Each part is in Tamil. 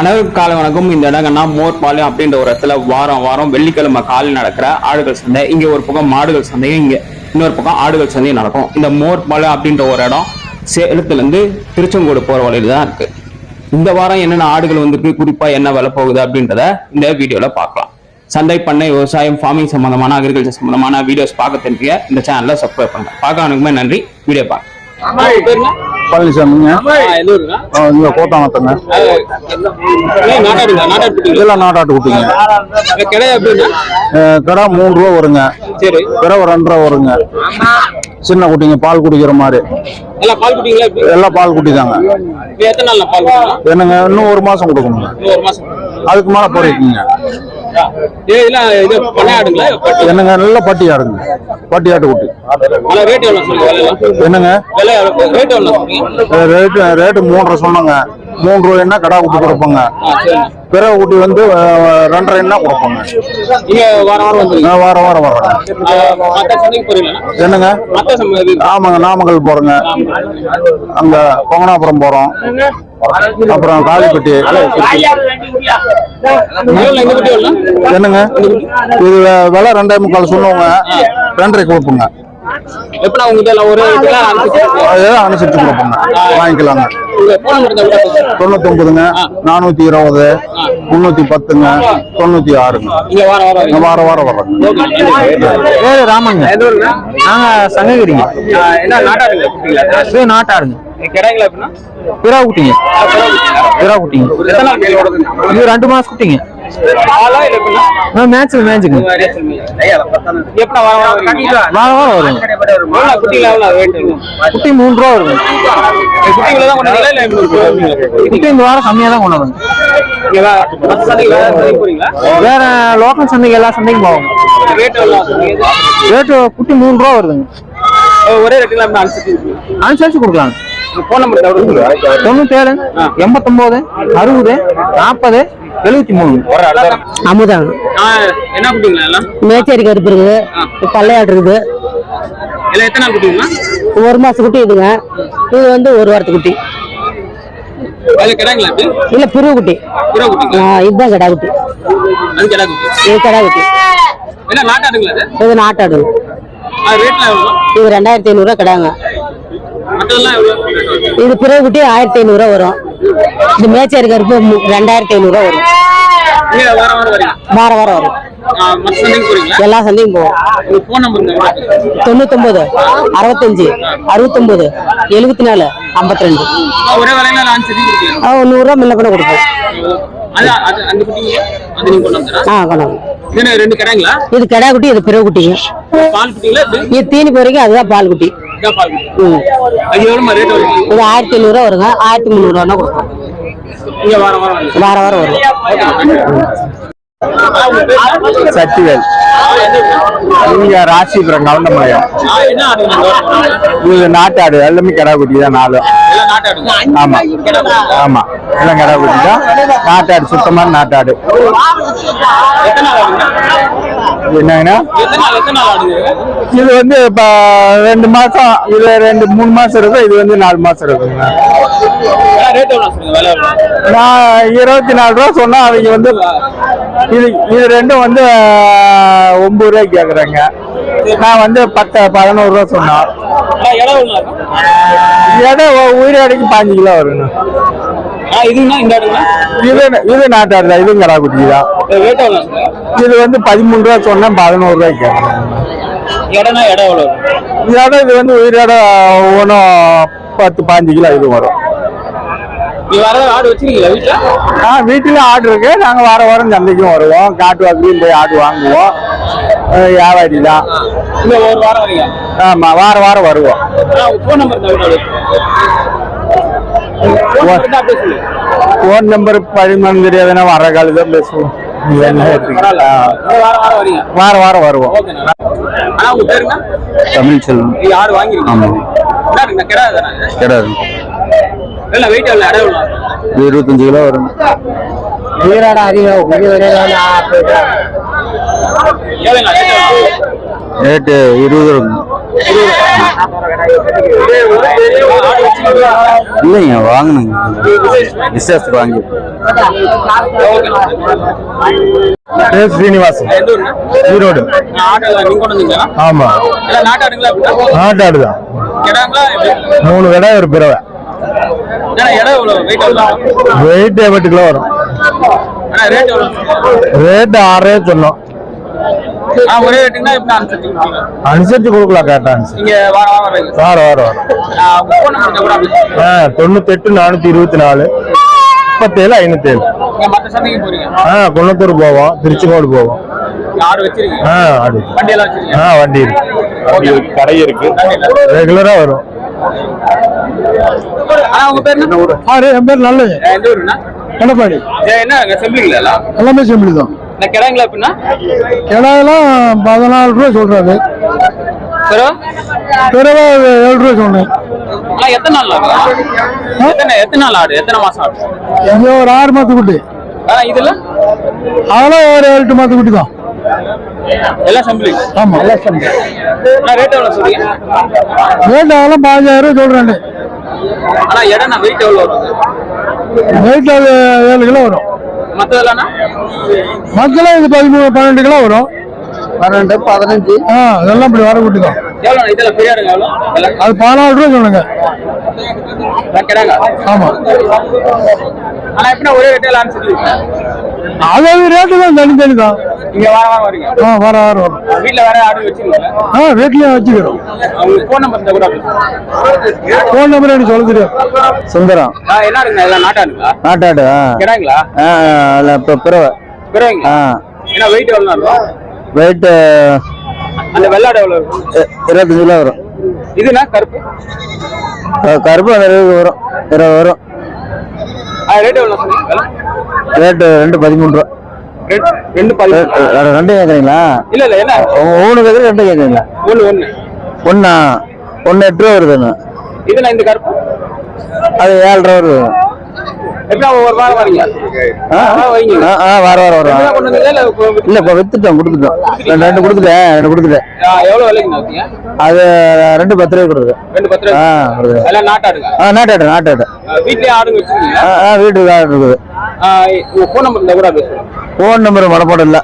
அனைவருக்கும் காலை வணக்கம். இந்த இடங்கன்னா மோர்பாளையம் அப்படின்ற ஒரு இடத்துல வாரம் வாரம் வெள்ளிக்கிழமை காலையில் நடக்கிற ஆடுகள் சந்தை. இங்க ஒரு பக்கம் மாடுகள் சந்தையும் இங்க இன்னொரு பக்கம் ஆடுகள் சந்தையும் நடக்கும். இந்த மோர்பாளையம் அப்படின்ற ஒரு இடம் சேலத்துல இருந்து திருச்செங்கோடு போற வழியில தான் இருக்கு. இந்த வாரம் என்னென்ன ஆடுகள் வந்திருக்கு குறிப்பா என்ன விலை போகுது அப்படின்றத இந்த வீடியோல பார்க்கலாம். சந்தை பண்ணை விவசாயம் ஃபார்மிங் சம்பந்தமான அக்ரிகல்ச்சர் சம்பந்தமான வீடியோஸ் பார்க்க தெரிஞ்சுக்க இந்த சேனலை சப்ஸ்கிரைப் பண்ணுங்க. பார்க்க அனுக்குமே நன்றி. வீடியோ பார்க்க பழனிசாமிங்க. இங்க கோட்டாமத்தங்க இதெல்லாம் நாட்டாட்டு குட்டிங்க. கடை மூணு ரூபா வருங்க. சரி. பிற ஒரு ரெண்டு ரூபா வருங்க. சின்ன குட்டிங்க பால் குடிக்கிற மாதிரி. எல்லாம் பால் குட்டி தாங்க. என்னங்க இன்னும் ஒரு மாசம் கொடுக்கணுங்க. அதுக்கு மேல போறீங்க. இதெல்லாம் இது பண்ணையாடுங்களா? என்னங்க நல்ல குட்டி. நல்லா ரேட் எவ்வளவு சொல்லுங்க விலை என்னங்க ரேட் ரேட்டு ரேட்டு மூன்றரை சொன்னங்க. மூணு ரூபாய்னா கடா குட்டி கொடுப்போங்க. பிற குட்டி வந்து ரெண்டரைன்னா கொடுப்போங்க? நீங்க வாரம் வாரம் வந்துருங்க. நான் வாரம் வாரம் போறீங்களா? என்னங்க? ஆமாங்க நாமக்கல் போறோங்க. அங்க கொங்கனாபுரம் போறோம். அப்புறம் காளிப்பட்டி. என்னங்க? இது விலை ரெண்டே முக்கால் சொன்னவங்க. ரெண்டரை கொடுப்போங்க. எப்படா உங்க இதெல்லாம் ஒரு இதெல்லாம் அனுசரிச்சு கொடுப்போங்க வாங்கிக்கலாங்க. விட தொண்ணூத்தொன்பதுங்க நானூத்தி இருபது முன்னூத்தி பத்துங்க தொண்ணூத்தி ஆறுங்க. இங்க வாரம் வர்றேங்க பேரு ராமங்க. நாங்க சங்ககிரிங்க. அப்படின்னா? பிறா குட்டிங்க பிறா குட்டிங்க இது ரெண்டு மாசம் குட்டிங்க. ஆளா இல்ல எப்படின்னா மேட்ச் மேட்சுங்க எப்படா வாரம் வாரம் வாரம். வாரம் குட்டி மூணு ரூபா எப்படி குட்டி இந்த வாரம் கம்மியா தான் கொண்டு வந்தாங்க இங்க வே- மத்த சந்தைக்கு வேற லோக்கல் சந்தைக்கு எல்லா சந்தைக்கும் போவாங்க? ரேட்டு குட்டி மூணு ரூபா வருதுங்க. ஒரே ரேட்டுல அனுசரிச்சு கொடுக்கலாங்க போன் நம்பர் தொண்ணூத்தேழு எண்பத்தொம்போது அறுபது நாற்பது எழுபத்தி மூணு. அமுதம் ஆ, என்ன குட்டிங்களா மேச்சேரி கருப்பு இருக்குது பள்ளையாடு இருக்குது ஒரு மாசம் குட்டி இதுங்க. இது வந்து ஒரு வாரத்து குட்டி. இல்ல பிரிவு குட்டி. புறா குட்டிங்களா ஆ, இதுதான் கடா குட்டி. இது கடா குட்டி. இது? நாட்டாடு. இது ரெண்டாயிரத்தி ஐநூறுரூவா கடாங்க? இது பிறகு குட்டி ஆயிரத்தி ஐநூறுரூவா வரும். இது மேச்சேரி கருப்பு மு- ரெண்டாயிரத்தி ஐநூறுரூவா வரும். நீங்க வாரம் வாரம் எல்லா சந்தையும் போவோம். தொண்ணூத்தொம்பது அறுபத்தஞ்சு அறுபத்தொம்பது எழுபத்தி நாலு ஐம்பத்தி ரெண்டு நூறுரூவா முன்ன பண்ண கொடுப்போம். ஆ கொண்டாங்க இது கடா குட்டி இது பிறகு குட்டிங்க இது? இது தீனி போறீங்க அதுதான் பால் குட்டி. இது ஆயிரத்தி ஐநூறுரூவா வருங்க. ஆயிரத்தி முந்நூறுவா கொடுக்கும் நீங்க வாரம் வாரம் வாரம் சக்திவேல். இங்க ராசிபுரம் கவுண்டமலையம். இது நாட்டாடு எல்லாமே கிடா குட்டி தான் நாலும் ஆமா. ஆமா. எல்லாம் கிடா குட்டி தான் நாட்டாடு சுத்தமான நாட்டாடு. என்னங்கண்ணா? இது வந்து இப்ப ரெண்டு மாசம் இது ரெண்டு மூணு மாசம் இருக்கும் இது வந்து நாலு மாசம் இருக்குங்க ரேட் எவ்வளோ சொல்லுங்க விலை எவ்வளோ நான் இருபத்தி நாலு ரூபா சொன்னா அவங்க வந்து இது இது ரெண்டும் வந்து ஆஹ், ஒன்பது ரூபாய்க்கு கேக்குறாங்க. நான் வந்து பத்து பதினோரு ரூபா எவ்வளோ இருக்கும் இடம் உயிரடைக்கு பாஞ்சு கிலோ வருங்க. இது இது நாட்டாடு தான் இதுவும் கடா குட்டி தான். இது வந்து பதிமூணு ரூபா சொன்னேன் பதினோரு ரூபாய்க்கு இடம் இது வந்து உயிரோட ஒன்றும் பத்து பாஞ்சு கிலோ இது வரும் நீ வர ஆடு வச்சிருக்கீங்களா வீட்டில் ஆ வீட்டில் ஆடு இருக்கு. நாங்கள் வார வாரம் சந்தைக்கும் வருவோம். காட்டு வாக்குலையும் போய் ஆடு வாங்குவோம். வியாபாரி தான் ஒரு வாரம் வரீங்க ஆமாம் வார வாரம் வருவோம். ஃபோன் நம்பர் பதிமூணு தெரியாதுன்னா வர காலு தான் பேசுவோம் வார வாரம் வருவோம். தமிழ் செல்வம் கிடையாது இது இருபத்தஞ்சு கிலோ வரும். உயிரோட அதிகம் ரேட்டு இருபது இருக்கும் இல்லைங்க வாங்கணுங்க விசேஷத்துக்கு வாங்கி. பேர் ஸ்ரீனிவாசன்? ஈரோடு. ஆமா. எல்லாம் நாட்டாடுங்களா அப்படின்னா? நாட்டாடு தான் கிடாங்களா எப்படி? மூணு கடை ஒரு பிறவை. வெயிட் எட்டு கிலோ வரும். ரேட் ஆறே சொன்னோம். அனுசரிச்சு கொடுக்கலாம் நீங்க வார வார வாரம் தொண்ணூத்தெட்டு நானூத்தி இருபத்தி நாலு. முப்பத்தேழு போறீங்க? ஆ குன்னத்தூர் போவோம் திருச்செங்கோடு போவோம். ஆ ஆடு. ஆ வண்டி இருக்கு. கடை இருக்கு ரெகுலரா வரும். ஆனா உங்க பேர் என்ன? ஆறு என் பேர் நல்லது எடப்பாடி. என்ன செம்பிளிங்களா எல்லாம்? செம்பிளி தான் கிடாங்களா அப்படின்னா கிடாயெல்லாம் பதினாலு ரூபா சொல்றாரு. பிறவை ஏழு ரூபா சொன்னேன். எத்தனை நாள் எத்தனை எத்தனை நாள் ஆடு எத்தனை மாசம் ஆடு இங்க ஒரு ஆறு மாசத்து குட்டி இதுல? அதெல்லாம் ஒரு ஏழு எட்டு குட்டி தான் எல்லாம் செம்பிளி. ஆமா ஆனா ரேட் எவ்வளவு சொல்றீங்க? ரேட் அதெல்லாம் பதினஞ்சாயிரம் சொல்றேன் ஆனா இடம் வெயிட் எவ்வளவு வரும்? வெயிட் அது ஏழு கிலோ வரும். மத்ததெல்லாம் மக்களும் இது பதிமூணு பன்னெண்டு கிலோ வரும். பன்னெண்டு பதினஞ்சு. ஆ அதெல்லாம் இப்படி வர குட்டி தான் எவ்வளவு இதுல பெரிய ஆடுங்க எவ்வளவு? எல்லாம் அது பதினாலு ரூபா சொல்லுங்க. எல்லாம் ஆமா. ஆனா எப்படின்னா ஒரே ரேட் எல்லாம் அனுப்பிச்சு அது ரேட்டு தான் தனி தனி தான் நீங்க வார வாரம் வரீங்க. ஆ வர வர வரும் வேற ஆடு வச்சிருக்கீங்க ஆ வீட்லயே வச்சுக்கிறோம். உங்களுக்கு ஃபோன் நம்பர் அப்படி. ஃபோன் நம்பர் எனக்கு சொல்ல தெரியும் சுந்தரம் ஆ, என்ன இருக்குங்க எல்லாம் நாட்டாடுங்களா நாட்டாடு கிடாங்களா அதில் இப்போ பிறவை. பிறவைங்க? ஆ. ஏன்னா வெயிட் எவ்வளவு இருக்கும் வெயிட்டு அந்த வெள்ளாடு எவ்வளவு இருக்கும் இருபத்தஞ்சு கிலோ வரும். இதுனா கருப்பு? கருப்பு அந்த இருபது வரும். இருபது வரும். ரேட் சொன்னீங்க? ரேட்டு ரெண்டு பதிமூணு ரூபா. ரெண்டு- பதி ரெண்டு கேட்குறீங்களா இல்ல இல்ல என்ன? ஒன்று கேட்குறது ரெண்டு கேட்குறீங்களா ஒண்ணு ஒண்ணு. ஒன்றா ஒன்று எட்டு ரூபா வருதுண்ணா இதுல இந்த கருப்பு. அது ஏழு ரூபா வருது. அது ரெண்டு பத்து ரூபாய் கொடுக்குது. நாட்டாடு நாட்டாடு. ஆ வீட்டுக்கு ஆடு இருக்குது. உங்க ஃபோன் நம்பர் இருந்தா கூட பேசுறேன் ஃபோன் நம்பர் மடப்போட இல்லை.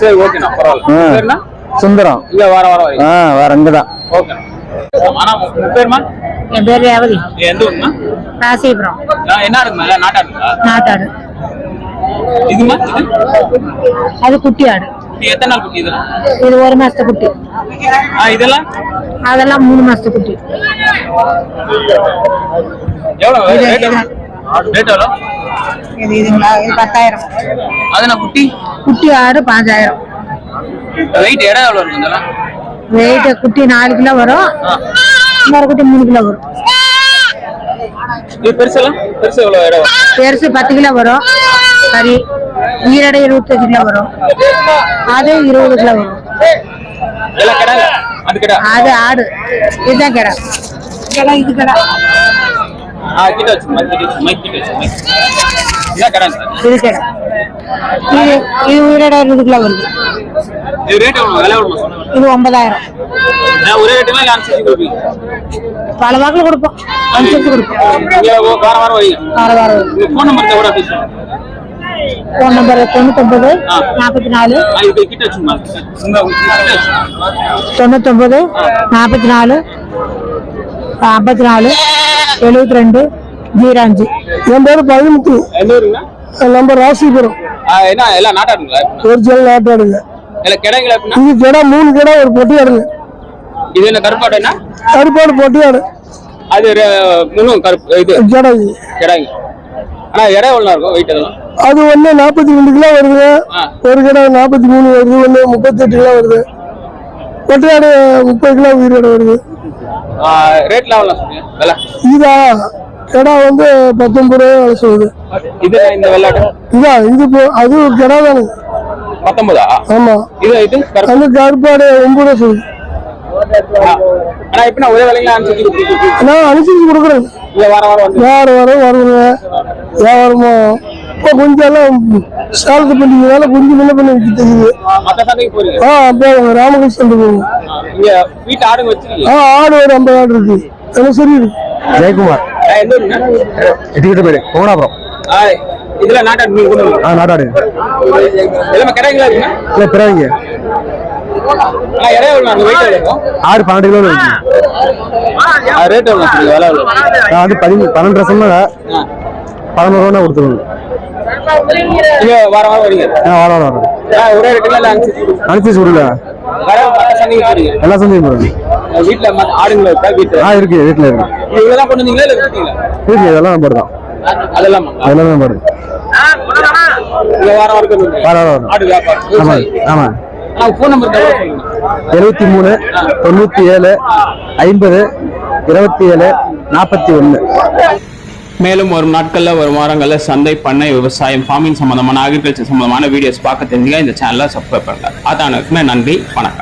சரி ஓகேண்ணா பரவாயில்ல. சுந்தரம். இங்க வாரம் வாரம் ஆ வேற அங்கே தான் ஓகே ஆனா உங்க பேருமா? என் பேர் ரேவதி. எந்த ஊருமா? ராசிபுரம். என்ன இருக்குமா நாட்டாடுங்களா நாட்டாடு. இதுமா இது? அது குட்டி ஆடு. எத்தனை நாள் குட்டி இதெல்லாம்? இது ஒரு மாசத்து குட்டி. ஆ இதெல்லாம்? அதெல்லாம் மூணு மாசத்து குட்டி. எவ்வளவு? ரேட் எவ்வளவு? இது இதுங்களா? இது பத்தாயிரம். அது நான் குட்டி? குட்டி ஆடு பாஞ்சாயிரம். வெயிட் இடம் எவ்வளவு இருக்கு இதெல்லாம்? வெயிட் குட்டி நாலு கிலோ வரும். இன்னொரு குட்டி மூணு கிலோ வரும். இது பெருசெல்லாம்? பெருசு பத்து கிலோ வரும். சரி ஈரடை இருபத்தஞ்சு கிலோ வரும். அது இருபது கிலோ வரும். அது ஆடு. இதுதான் கடை. கடை இது கடை. ஆ கிட்ட வச்சு மைக் கிட்ட வச்சு மைக் இதான் கிடாங்க இது கடை இது இது ஈரடை இருபது கிலோ வருது இது ரேட் எவ்வளவு? விலை எவ்வளவு? சொன்னாங்க இது ஒன்பதாயிரம். நான் ஒரே ரேட்டுல இல்லை அனுசரிச்சு கொடுப்பீங்க. பல வாக்கில் கொடுப்போம். அனுசரிச்சு கொடுப்போம். வாரம் வார வாரம் ஃபோன் நம்பர் கூட பேசுவோம் ஃபோன் நம்பர் தொண்ணூத்தொம்பது ஆ. நாற்பத்தி நாலு தொண்ணூத்தொம்பது நாற்பத்தி நாலு ஐம்பத்தி நாலு எழுபத்தி ரெண்டு ஜீரோ அஞ்சு என் பேர் பதிமுத்து நம்ம ராசிபுரம். ஆ, என்ன எல்லாம் நாட்டாடுங்களா? ஒரிஜினல் நாட்டாடுங்க. இது கிடா மூணு கிடா ஒரு பொட்டியாடுங்க. இது என்ன கருப்பாடு என்ன? கருப்பாடு பொட்டியாடு. அது மூணும் கருப்பு இது. கிடா கிடாங்க ஆனா இடம் எவ்வளவு இருக்கும் வெயிட் அதெல்லாம்? அது ஒண்ணு நாற்பத்தி ரெண்டு கிலோ வருது. ஒரு கிலோ நாற்பத்தி மூணு வருது ஒண்ணு முப்பத்தெட்டு கிலோ வருது. பொட்டியாடு முப்பது கிலோ உயிரோட வருது. ரேட்ல எவ்வளவு சொல்றீங்க விலை. இதா கிடா வந்து பத்தொன்பது ரூபாய் வேலை சொல்லுது. இது இந்த வெள்ளாட்டு இதா இது அது ஒரு கிடா தானே பத்தொன்பதா? ஆமா. இது இது அந்த கருப்பாடு ஒன்பது ரூபா சொல்லுது. ஆனா இப்ப நான் ஒரே விலைங்களா அனுப்பிச்சு நான் அனுசரிச்சு கொடுக்குறேன். இல்ல வாரம் வாரம் வருங்க. வியாபாரமா இப்போ கொஞ்சம் எல்லாம் சாலத்து பண்ணிக்கிறதால கொஞ்சம் முன்ன பண்ணி விற்க தெரியுது. ஆ அப்போ ராமகிருஷ்ணன் போவோம் வீட்டு ஆடுங்க வச்சிருக்கீங்க ஆடு ஒரு ஐம்பது ஆடு இருக்கு. எல்லாம் சரி ஜெயக்குமார். எட்டுக்கிட்ட பேரு கோணாபுரம் ஆ, இதுல நாட்டாடு நீங்க கொண்டு ஆ நாட்டாடு. எல்லாமே கிடைங்களா இல்லை பிறவிங்க. ஆ, இடம் எவ்வளவு நாங்க வெயிட் இருக்கும் ஆடு பன்னெண்டு கிலோ இருக்கு ரேட் எவ்வளவு நான் வந்து பதி பன்னெண்டு ரசம்னா பதினோரு ரூபா கொடுத்துருவேன் வாரம் வாரம் வரீங்க? ஆ வர வர வர ஆ, ஒரே ரேட்டுல அனுப்பிச்சு விடல எல்லா சந்தையும் வீட்டுல ஆடுங்களா இருக்கா வீட்டுல ஆ இருக்கு வீட்டில் இருக்கு. இவ்வளவுதான் கொண்டு வந்தீங்களா இல்ல விட்டீங்களா இருக்கு இதெல்லாம் நம்பர் தான் அதெல்லாம் அதெல்லாம் இங்க வாரம் வாரம் கொண்டு வருவீங்க. வர வர வர ஆடு வியாபாரம். ஆமாம் விவசாயி. ஆமாம் ஆ, ஃபோன் நம்பர் தவிர சொல்லுங்க எழுபத்தி மூணு தொண்ணூற்றி ஏழு ஐம்பது இருபத்தி ஏழு நாற்பத்தி ஒன்று மேலும் வரும் நாட்கள்ல வரும் வாரங்கள்ல சந்தை பண்ணை விவசாயம் ஃபார்மிங் சம்பந்தமான அக்ரிகல்ச்சர் சம்பந்தமான வீடியோஸ் பார்க்க தெரிஞ்சுக்க இந்த சேனலை சப்ஸ்கிரைப் பண்ணுங்க. அதானுக்குமே நன்றி வணக்கம்.